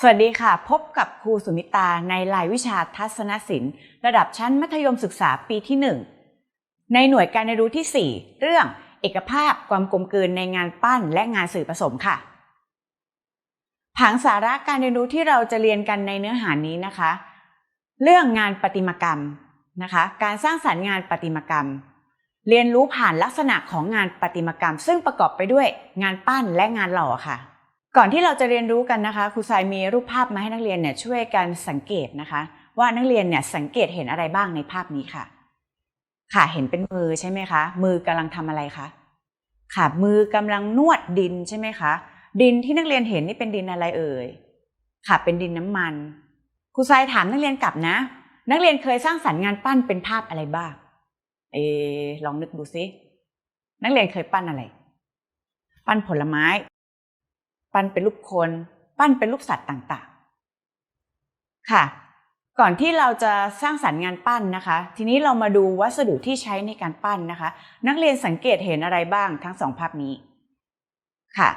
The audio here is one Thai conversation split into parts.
สวัสดีค่ะ พบกับครูสุมิตาในรายวิชาทัศนศิลป์ ระดับชั้นมัธยมศึกษาปีที่ 1 ในหน่วยการเรียนรู้ที่ 4 เรื่องเอกภาพความกลมกลืนในงานปั้นและงานสื่อผสมค่ะ ผังสาระการเรียนรู้ที่เราจะเรียนกันในเนื้อหานี้นะคะ เรื่องงานประติมากรรมนะคะ การสร้างสรรค์งานประติมากรรม เรียนรู้ผ่านลักษณะของงานประติมากรรม ซึ่งประกอบไปด้วยงานปั้นและงานหล่อค่ะ ก่อนที่เราจะเรียนรู้กันนะคะครูทรายมีรูปภาพมาให้นักเรียนเนี่ยช่วยกันสังเกตนะคะ ว่านักเรียนเนี่ยสังเกตเห็นอะไรบ้างในภาพนี้ค่ะ ค่ะเห็นเป็นมือใช่ไหมคะ มือกำลังทำอะไรคะค่ะมือกำลังนวดดินใช่ไหมคะ ดินที่นักเรียนเห็นนี่เป็นดินอะไรเอ่ยค่ะเป็นดินน้ำมันครูทรายถามนักเรียนกลับนะ นักเรียนเคยสร้างสรรค์งานปั้นเป็นภาพอะไรบ้างเออลองนึกดูซินักเรียนเคยปั้นอะไร ปั้นผลไม้ ปั้นเป็นรูปคน ปั้นเป็นรูปสัตว์ต่างๆ ค่ะ ก่อนที่เราจะสร้างสรรค์งานปั้นนะคะ ทีนี้เรามาดูวัสดุที่ใช้ในการปั้นนะคะ นักเรียนสังเกตเห็นอะไรบ้างทั้งสองภาพนี้ ค่ะ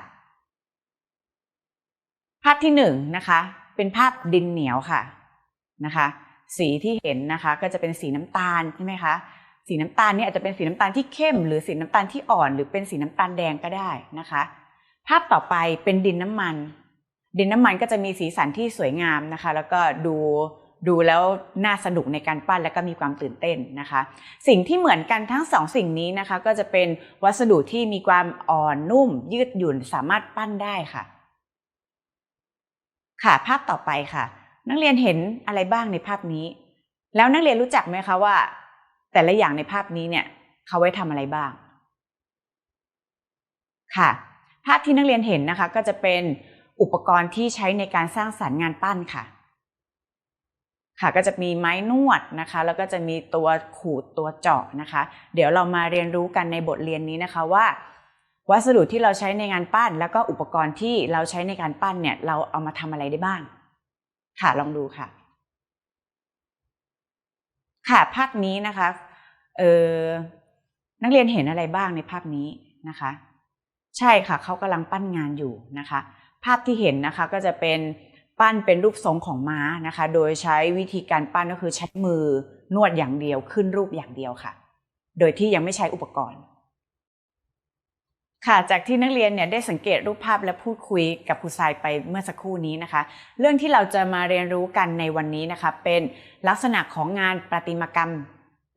ภาพที่หนึ่งนะคะ เป็นภาพดินเหนียวค่ะนะคะ สีที่เห็นนะคะก็จะเป็นสีน้ำตาลใช่ไหมคะสีน้ำตาลนี่อาจจะเป็นสีน้ำตาลที่เข้ม หรือสีน้ำตาลที่อ่อน หรือเป็นสีน้ำตาลแดงก็ได้นะคะ ภาพต่อไปเป็นดินน้ำมัน ดินน้ำมันก็จะมีสีสันที่สวยงามนะคะ แล้วก็ดูดูแล้วน่าสนุกในการปั้นแล้วก็มีความตื่นเต้นนะคะ สิ่งที่เหมือนกันทั้งสองสิ่งนี้นะคะ ก็จะเป็นวัสดุที่มีความอ่อนนุ่ม ยืดหยุ่นสามารถปั้นได้ค่ะ ค่ะภาพต่อไปค่ะ นักเรียนเห็นอะไรบ้างในภาพนี้ แล้วนักเรียนรู้จักไหมคะว่า แต่ละอย่างในภาพนี้เนี่ย เขาไว้ทำอะไรบ้าง ค่ะ ภาพที่นักเรียนเห็นนะคะ ก็จะเป็นอุปกรณ์ที่ใช้ในการสร้างสรรค์งานปั้นค่ะ ค่ะก็จะมีไม้นวดนะคะ แล้วก็จะมีตัวขูดตัวเจาะนะคะ เดี๋ยวเรามาเรียนรู้กันในบทเรียนนี้นะคะว่า วัสดุที่เราใช้ในงานปั้น แล้วก็อุปกรณ์ที่เราใช้ในการปั้นเนี่ยเราเอามาทำอะไรได้บ้าง ค่ะลองดูค่ะ ค่ะภาพนี้นะคะเออนักเรียนเห็นอะไรบ้างในภาพนี้นะคะ ใช่ค่ะเขากำลังปั้นงานอยู่นะคะ ภาพที่เห็นนะคะก็จะเป็นปั้นเป็นรูปทรงของม้านะคะ โดยใช้วิธีการปั้นก็คือใช้มือนวดอย่างเดียวขึ้นรูปอย่างเดียวค่ะ โดยที่ยังไม่ใช้อุปกรณ์ ค่ะจากที่นักเรียนเนี่ยได้สังเกตรูปภาพและพูดคุยกับครูทรายไปเมื่อสักครู่นี้นะคะ เรื่องที่เราจะมาเรียนรู้กันในวันนี้นะคะ เป็นลักษณะของงานประติมากรรม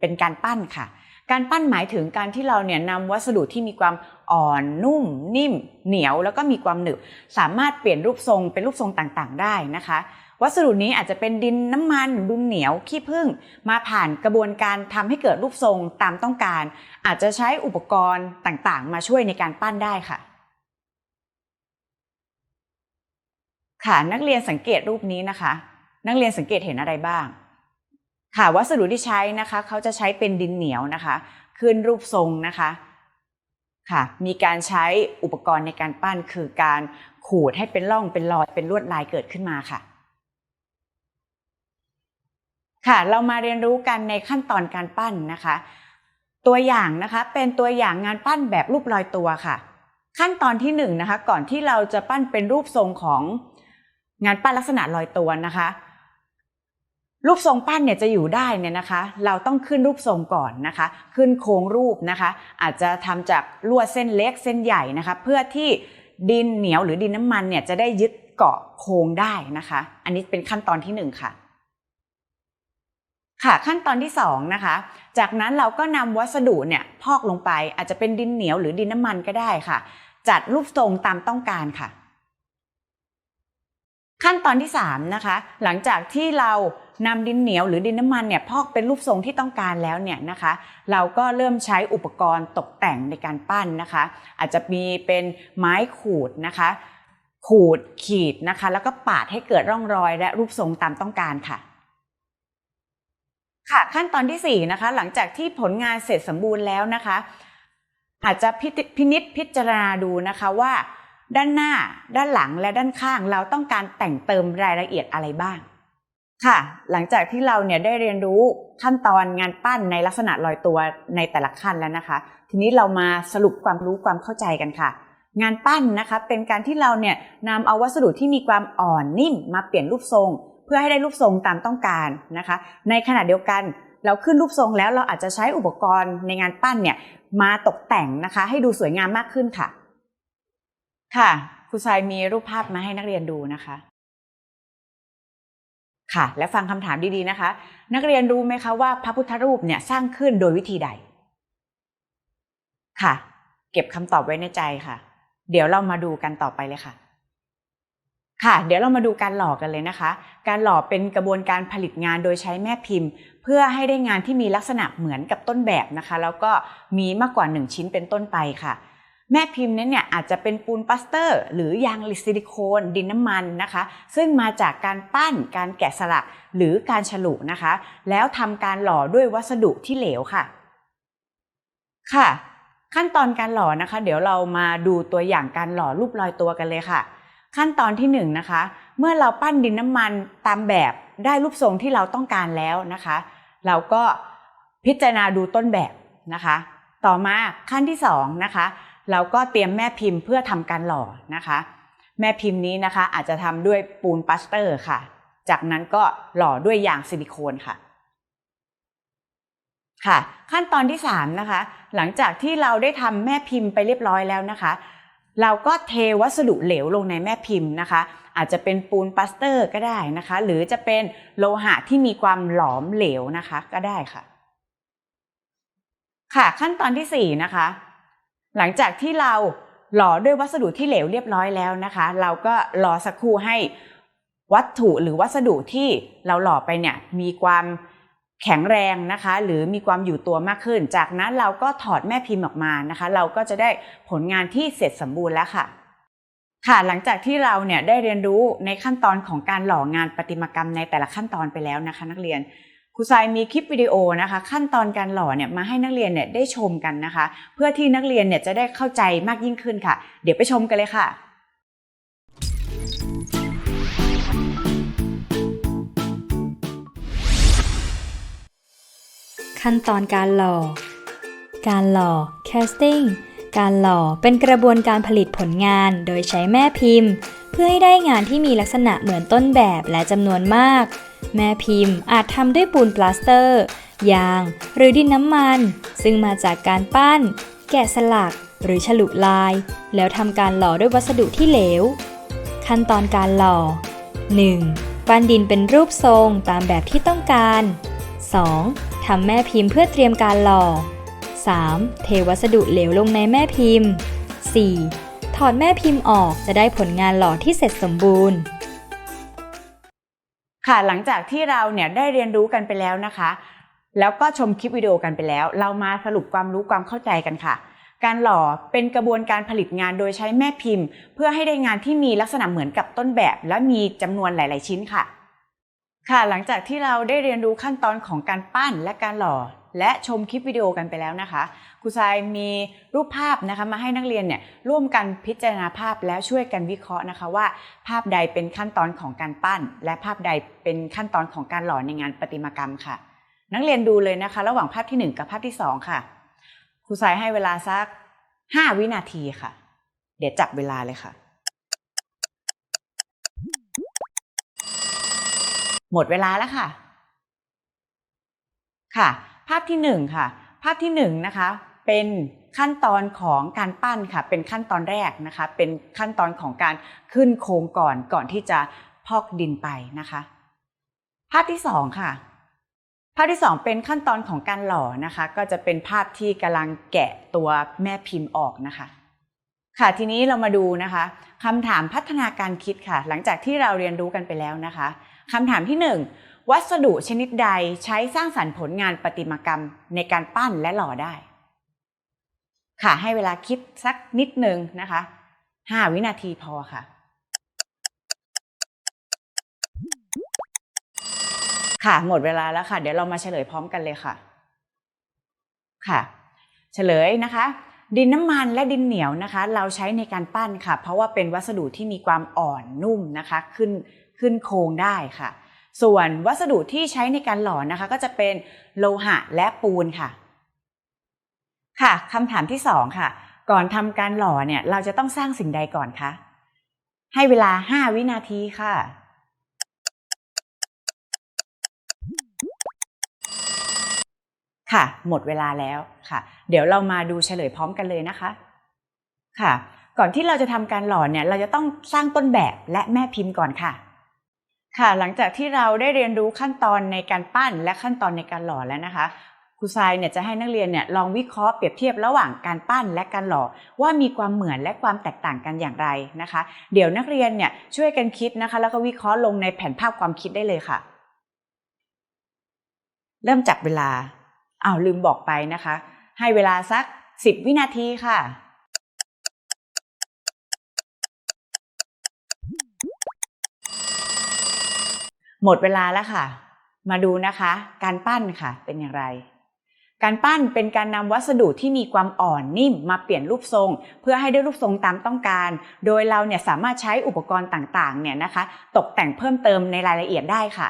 เป็นการปั้นค่ะ การปั้นหมายถึงการที่เราเนี่ยนำวัสดุที่มีความอ่อนนุ่ม นิ่ม เหนียวแล้วก็มีความหนึบสามารถเปลี่ยนรูปทรงเป็นรูปทรงต่างๆ ได้นะคะ วัสดุนี้อาจจะเป็นดินน้ำมันดินเหนียวขี้ผึ้งมาผ่านกระบวนการทำให้เกิดรูปทรงตามต้องการ อาจจะใช้อุปกรณ์ต่างๆ มาช่วยในการปั้นได้ค่ะค่ะนักเรียนสังเกตรูปนี้นะคะ นักเรียนสังเกตเห็นอะไรบ้าง ค่ะวัสดุที่ใช้นะคะเขาจะใช้เป็นดินเหนียวนะคะขึ้นรูปทรงนะคะค่ะมีการใช้อุปกรณ์ในการปั้นคือการขูดให้เป็นร่องเป็นรอยเป็นลวดลายเกิดขึ้นมาค่ะ ค่ะเรามาเรียนรู้กันในขั้นตอนการปั้นนะคะ ตัวอย่างนะคะเป็นตัวอย่างงานปั้นแบบรูปลอยตัวค่ะ ขั้นตอนที่หนึ่งนะคะก่อนที่เราจะปั้นเป็นรูปทรงของงานปั้นลักษณะลอยตัวนะคะ รูปทรงปั้นเนี่ยจะอยู่ได้เนี่ยนะคะ เราต้องขึ้นรูปทรงก่อนนะคะ ขึ้นโครงรูปนะคะ อาจจะทำจากลวดเส้นเล็กเส้นใหญ่นะคะ เพื่อที่ดินเหนียวหรือดินน้ำมันเนี่ยจะได้ยึดเกาะโครงได้นะคะ อันนี้เป็นขั้นตอนที่หนึ่งค่ะค่ะขั้นตอนที่สองนะคะ จากนั้นเราก็นำวัสดุเนี่ยพอกลงไปอาจจะเป็นดินเหนียวหรือดินน้ำมันก็ได้ค่ะ จัดรูปทรงตามต้องการค่ะ ขั้นตอนที่3นะคะ หลังจากที่เรา นำดินเหนียวหรือดินน้ำมันเนี่ยพอกเป็นรูปทรงที่ต้องการแล้วเนี่ยนะคะ เราก็เริ่มใช้อุปกรณ์ตกแต่งในการปั้นนะคะ อาจจะมีเป็นไม้ขูดนะคะ ขูดขีดนะคะ แล้วก็ปาดให้เกิดร่องรอย และรูปทรงตามต้องการค่ะค่ะขั้นตอนที่ 4 นะคะ หลังจากที่ผลงานเสร็จสมบูรณ์แล้วนะคะ อาจจะพิจพินิษพิจารณาดูนะคะว่า ด้านหน้า ด้านหลังและด้านข้างเราต้องการแต่งเติมรายละเอียดอะไรบ้าง ค่ะ หลังจากที่เราเนี่ยได้เรียนรู้ขั้นตอนงานปั้นในลักษณะลอยตัวในแต่ละขั้นแล้วนะคะ ทีนี้เรามาสรุปความรู้ความเข้าใจกันค่ะ งานปั้นนะคะเป็นการที่เราเนี่ยนำเอาวัสดุที่มีความอ่อนนิ่มมาเปลี่ยนรูปทรง เพื่อให้ได้รูปทรงตามต้องการนะคะ ในขณะเดียวกันเราขึ้นรูปทรงแล้วเราอาจจะใช้อุปกรณ์ในงานปั้นเนี่ยมาตกแต่งนะคะ ให้ดูสวยงามมากขึ้นค่ะ ค่ะครูทรายมีรูปภาพมาให้นักเรียนดูนะคะ ค่ะ และฟังคำถามดีๆนะคะ นักเรียนรู้ไหมคะว่าพระพุทธรูปเนี่ยสร้างขึ้นโดยวิธีใด ค่ะ เก็บคำตอบไว้ในใจค่ะ เดี๋ยวเรามาดูกันต่อไปเลยค่ะ ค่ะ เดี๋ยวเรามาดูการหล่อกันเลยนะคะ การหล่อเป็นกระบวนการผลิตงานโดยใช้แม่พิมพ์ เพื่อให้ได้งานที่มีลักษณะเหมือนกับต้นแบบนะคะ แล้วก็มีมากกว่า 1 ชิ้นเป็นต้นไปค่ะ แม่พิมพ์นั้นเนี่ยอาจจะเป็นปูนปลาสเตอร์ หรือยางซิลิโคนดินน้ำมันนะคะ ซึ่งมาจากการปั้นการแกะสลักหรือการฉลุนะคะ แล้วทำการหล่อด้วยวัสดุที่เหลวค่ะ ค่ะ ขั้นตอนการหล่อนะคะ เดี๋ยวเรามาดูตัวอย่างการหล่อรูปลอยตัวกันเลยค่ะ ขั้นตอนที่1นงนะคะ เมื่อเราปั้นดินน้ำมันตามแบบได้รูปทรงที่เราต้องการแล้วนะคะ เราก็พิจารณาดูต้นแบบนะคะ ต่อมาขั้นที่2นะคะ เราก็เตรียมแม่พิมพ์เพื่อทำการหล่อนะคะ แม่พิมพ์นี้นะคะอาจจะทำด้วยปูนปลาสเตอร์ค่ะ จากนั้นก็หล่อด้วยยางซิลิโคนค่ะค่ะ ขั้นตอนที่3นะคะหลังจากที่เราได้ทำแม่พิมพ์ไปเรียบร้อยแล้วนะคะ เราก็เทวัสดุเหลวลงในแม่พิมพ์นะคะ อาจจะเป็นปูนปลาสเตอร์ก็ได้นะคะ หรือจะเป็นโลหะที่มีความหลอมเหลวนะคะก็ได้ค่ะ ค่ะขั้นตอนที่4นะคะ หลังจากที่เราหล่อด้วยวัสดุที่เหลวเรียบร้อยแล้วนะคะ เราก็รอสักครู่ให้วัตถุหรือวัสดุที่เราหล่อไปเนี่ยมีความแข็งแรงนะคะ หรือมีความอยู่ตัวมากขึ้น จากนั้นเราก็ถอดแม่พิมพ์ออกมานะคะ เราก็จะได้ผลงานที่เสร็จสมบูรณ์แล้วค่ะ ค่ะหลังจากที่เราเนี่ยได้เรียนรู้ในขั้นตอนของการหล่องานประติมากรรมในแต่ละขั้นตอนไปแล้วนะคะ นักเรียน ครูทรายมีคลิปวิดีโอนะคะขั้นตอนการหล่อเนี่ยมาให้นักเรียนเนี่ยได้ชมกันนะคะ เพื่อที่นักเรียนเนี่ยจะได้เข้าใจมากยิ่งขึ้นค่ะ เดี๋ยวไปชมกันเลยค่ะขั้นตอนการหล่อ การหล่อ casting การหล่อเป็นกระบวนการผลิตผลงานโดยใช้แม่พิมพ์ เพื่อให้ได้งานที่มีลักษณะเหมือนต้นแบบและจำนวนมาก แม่พิมพ์อาจทำด้วยปูนปลาสเตอร์ ยาง หรือดินน้ำมัน ซึ่งมาจากการปั้น แกะสลัก หรือฉลุลาย แล้วทำการหล่อด้วยวัสดุที่เหลว ขั้นตอนการหล่อ 1. ปั้นดินเป็นรูปทรงตามแบบที่ต้องการ 2. ทำแม่พิมพ์เพื่อเตรียมการหล่อ 3. เทวัสดุเหลวลงในแม่พิมพ์ 4. ถอดแม่พิมพ์ออกจะได้ผลงานหล่อที่เสร็จสมบูรณ์ ค่ะหลังจากที่เราเนี่ยได้เรียนรู้กันไปแล้วนะคะ แล้วก็ชมคลิปวิดีโอกันไปแล้ว เรามาสรุปความรู้ความเข้าใจกันค่ะ การหล่อเป็นกระบวนการผลิตงานโดยใช้แม่พิมพ์ เพื่อให้ได้งานที่มีลักษณะเหมือนกับต้นแบบ และมีจำนวนหลาย ๆ ชิ้นค่ะ ค่ะหลังจากที่เราได้เรียนรู้ขั้นตอนของการปั้นและการหล่อ และชมคลิปวิดีโอกันไปแล้วนะคะครูทรายมีรูปภาพนะคะมาให้นักเรียนเนี่ยร่วมกันพิจารณาภาพแล้วช่วยกันวิเคราะห์นะคะว่า ภาพใดเป็นขั้นตอนของการปั้น และภาพใดเป็นขั้นตอนของการหล่อในงานประติมากรรมค่ะ นักเรียนดูเลยนะคะ ระหว่างภาพที่ 1 กับภาพที่ 2 ค่ะครูทรายให้เวลาสัก 5 วินาทีค่ะ เดี๋ยวจับเวลาเลยค่ะ หมดเวลาแล้วค่ะค่ะ ภาพที่หนึ่งค่ะ ภาพที่หนึ่งนะคะเป็นขั้นตอนของการปั้นค่ะ เป็นขั้นตอนแรกนะคะ เป็นขั้นตอนของการขึ้นโครงก่อนก่อนที่จะพอกดินไปนะคะ ภาพที่สองค่ะ ภาพที่สองเป็นขั้นตอนของการหล่อนะคะ ก็จะเป็นภาพที่กำลังแกะตัวแม่พิมพ์ออกนะคะ ค่ะทีนี้เรามาดูนะคะคำถามพัฒนาการคิดค่ะ หลังจากที่เราเรียนรู้กันไปแล้วนะคะคำถามที่หนึ่ง วัสดุชนิดใดใช้สร้างสรรค์ผลงานประติมากรรมในการปั้นและหล่อได้ ค่ะให้เวลาคิดสักนิดหนึ่งนะคะห้าวินาทีพอค่ะ ค่ะหมดเวลาแล้วค่ะ เดี๋ยวเรามาเฉลยพร้อมกันเลยค่ะ ค่ะ เฉลยนะคะ ดินน้ำมันและดินเหนียวนะคะ เราใช้ในการปั้นค่ะ เพราะว่าเป็นวัสดุที่มีความอ่อนนุ่มนะคะ ขึ้นขึ้นโครงได้ค่ะ ส่วนวัสดุที่ใช้ในการหล่อนะคะ ก็จะเป็นโลหะและปูนค่ะ ค่ะคำถามที่สองค่ะ ก่อนทำการหล่อเนี่ย เราจะต้องสร้างสิ่งใดก่อนคะให้เวลา 5 วินาทีค่ะ ค่ะ หมดเวลาแล้วค่ะ เดี๋ยวเรามาดูเฉลยพร้อมกันเลยนะคะ ค่ะ ก่อนที่เราจะทำการหล่อเนี่ย เราจะต้องสร้างต้นแบบและแม่พิมพ์ก่อนค่ะ ค่ะหลังจากที่เราได้เรียนรู้ขั้นตอนในการปั้นและขั้นตอนในการหล่อแล้วนะคะครูทรายเนี่ยจะให้นักเรียนเนี่ยลองวิเคราะห์เปรียบเทียบระหว่างการปั้นและการหล่อว่ามีความเหมือนและความแตกต่างกันอย่างไรนะคะ เดี๋ยวนักเรียนเนี่ยช่วยกันคิดนะคะ แล้วก็วิเคราะห์ลงในแผนภาพความคิดได้เลยค่ะ เริ่มจับเวลาอ้าวลืมบอกไปนะคะ ให้เวลาสัก 10 วินาทีค่ะ หมดเวลาแล้วค่ะ มาดูนะคะ การปั้นค่ะเป็นอย่างไร การปั้นเป็นการนำวัสดุที่มีความอ่อนนิ่มมาเปลี่ยนรูปทรง เพื่อให้ได้รูปทรงตามต้องการ โดยเราเนี่ยสามารถใช้อุปกรณ์ต่างๆเนี่ยนะคะ ตกแต่งเพิ่มเติมในรายละเอียดได้ค่ะ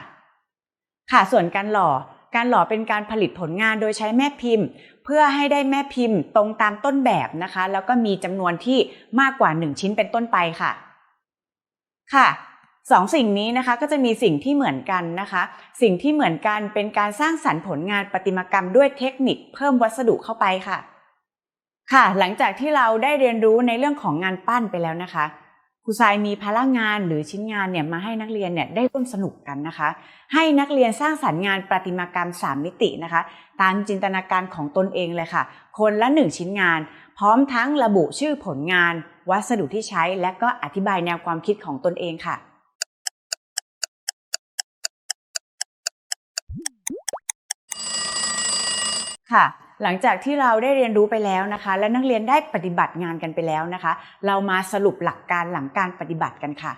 ค่ะส่วนการหล่อการหล่อเป็นการผลิตผลงานโดยใช้แม่พิมพ์ เพื่อให้ได้แม่พิมพ์ตรงตามต้นแบบนะคะ แล้วก็มีจำนวนที่มากกว่า 1 ชิ้นเป็นต้นไปค่ะ ค่ะ สองสิ่งนี้นะคะก็จะมีสิ่งที่เหมือนกันนะคะ สิ่งที่เหมือนกันเป็นการสร้างสรรค์ผลงานประติมากรรมด้วยเทคนิคเพิ่มวัสดุเข้าไปค่ะ ค่ะหลังจากที่เราได้เรียนรู้ในเรื่องของงานปั้นไปแล้วนะคะครูทรายมีพลังงานหรือชิ้นงานเนี่ยมาให้นักเรียนเนี่ยได้ร่วมสนุกกันนะคะ ให้นักเรียนสร้างสรรค์งานประติมากรรม 3 มิตินะคะ ตามจินตนาการของตนเองเลยค่ะ คนละ 1 ชิ้นงาน พร้อมทั้งระบุชื่อผลงาน วัสดุที่ใช้ และก็อธิบายแนวความคิดของตนเองค่ะ ค่ะ หลังจากที่เราได้เรียนรู้ไปแล้วนะคะ และนักเรียนได้ปฏิบัติงานกันไปแล้วนะคะ เรามาสรุปหลักการหลังการปฏิบัติกันค่ะ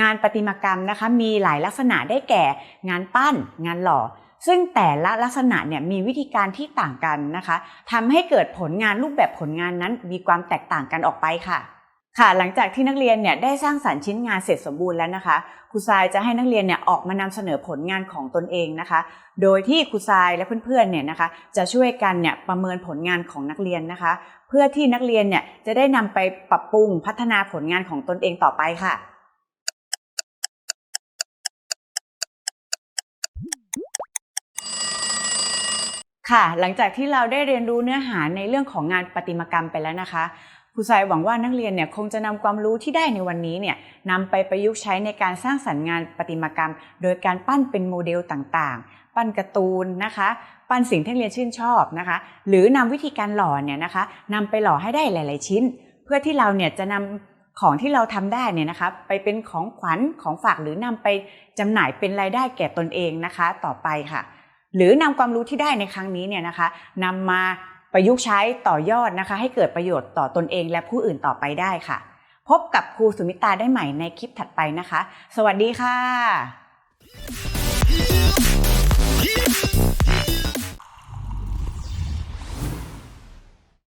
งานประติมากรรมนะคะมีหลายลักษณะได้แก่ งานปั้น งานหล่อ ซึ่งแต่ละลักษณะเนี่ยมีวิธีการที่ต่างกันนะคะทำให้เกิดผลงานรูปแบบผลงานนั้นมีความแตกต่างกันออกไปค่ะ ค่ะหลังจากที่นักเรียนเนี่ยได้สร้างสรรค์ชิ้นงานเสร็จสมบูรณ์แล้วนะคะครูทรายจะให้นักเรียนเนี่ยออกมานำเสนอผลงานของตนเองนะคะ โดยที่ครูทรายและเพื่อนๆเนี่ยนะคะจะช่วยกันเนี่ยประเมินผลงานของนักเรียนนะคะ เพื่อที่นักเรียนเนี่ยจะได้นำไปปรับปรุงพัฒนาผลงานของตนเองต่อไปค่ะค่ะ หลังจากที่เราได้เรียนรู้เนื้อหาในเรื่องของงานประติมากรรมไปแล้วนะคะ ครูทรายหวังว่านักเรียนเนี่ยคงจะนำความรู้ที่ได้ในวันนี้เนี่ยนำไปประยุกต์ใช้ในการสร้างสรรค์งานประติมากรรม โดยการปั้นเป็นโมเดลต่างๆ ปั้นการ์ตูนนะคะ ปั้นสิ่งที่นักเรียนชื่นชอบนะคะ หรือนำวิธีการหล่อเนี่ยนะคะนำไปหล่อให้ได้หลาย ๆชิ้น เพื่อที่เราเนี่ยจะนำของที่เราทำได้เนี่ยนะคะไปเป็นของขวัญของฝากหรือนำไปจำหน่ายเป็นรายได้แก่ตนเองนะคะต่อไปค่ะ หรือนำความรู้ที่ได้ในครั้งนี้เนี่ยนะคะนำมา ประยุกต์ใช้ต่อยอดนะคะ ให้เกิดประโยชน์ต่อตนเองและผู้อื่นต่อไปได้ค่ะ พบกับครูสุมิตาได้ใหม่ในคลิปถัดไปนะคะ สวัสดีค่ะ